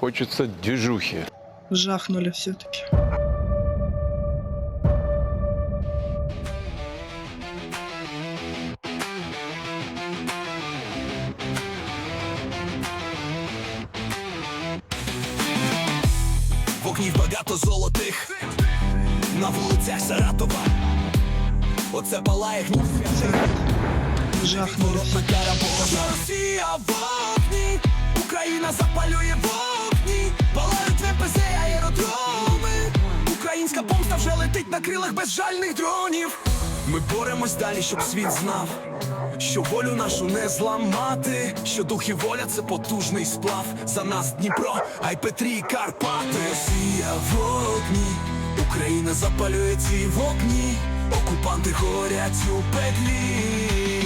Хочется движухи. Жахнули все-таки. Вогнів багато золотих на вулицях Саратова. Оце палає гнів Жахнули все. Росія в окні, Україна запалює вогні, Українська помста вже летить на крилах безжальних дронів. Ми боремось далі, щоб світ знав, що волю нашу не зламати, що дух і воля це потужний сплав. За нас Дніпро, ай Петрі Карпати. Росія в окні, Україна запалює ці вогні, окупанти горять у пеклі.